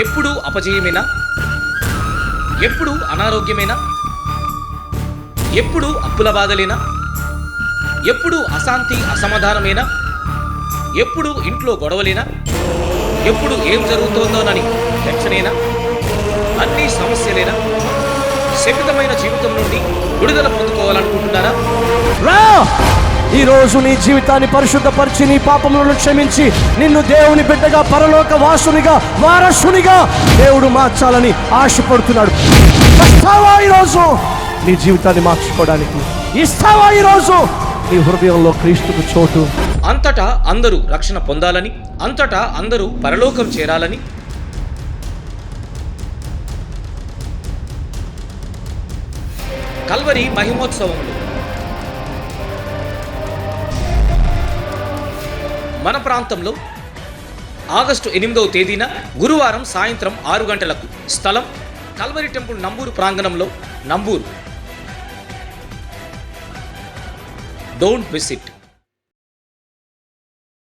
ఎప్పుడు అపజయమేనా? ఎప్పుడు అనారోగ్యమేనా? ఎప్పుడు అప్పుల బాధలేనా? ఎప్పుడు అశాంతి అసమాధానమేనా? ఎప్పుడు ఇంట్లో గొడవలేనా? ఎప్పుడు ఏం జరుగుతోందోనని టెన్షనేనా అన్ని సమస్యలేనా? శపితమైన జీవితం నుండి విడుదల పొందుకోవాలనుకుంటున్నారా? రా! ఈ రోజు నీ జీవితాన్ని పరిశుద్ధపరిచి నీ పాపములను క్షమించి నిన్ను దేవుని బిడ్డగా పరలోక వాసునిగా వారసునిగా దేవుడు మార్చాలని ఆశపడుతున్నాడు. వస్తావా ఈరోజు నీ జీవితాన్ని మార్చుకోవడానికి. ఇస్తావా ఈరోజు నీ హృదయంలో క్రీస్తుకు చోటు. అంతటా అందరూ రక్షణ పొందాలని అంతటా అందరూ పరలోకం చేరాలని. కల్వరి మహిమోత్సవంలో మన ప్రాంతంలో ఆగస్టు ఎనిమిదవ తేదీన గురువారం సాయంత్రం ఆరు గంటలకు స్థలం కల్వరి టెంపుల్ నంబూరు ప్రాంగణంలో నంబూరు. Don't miss it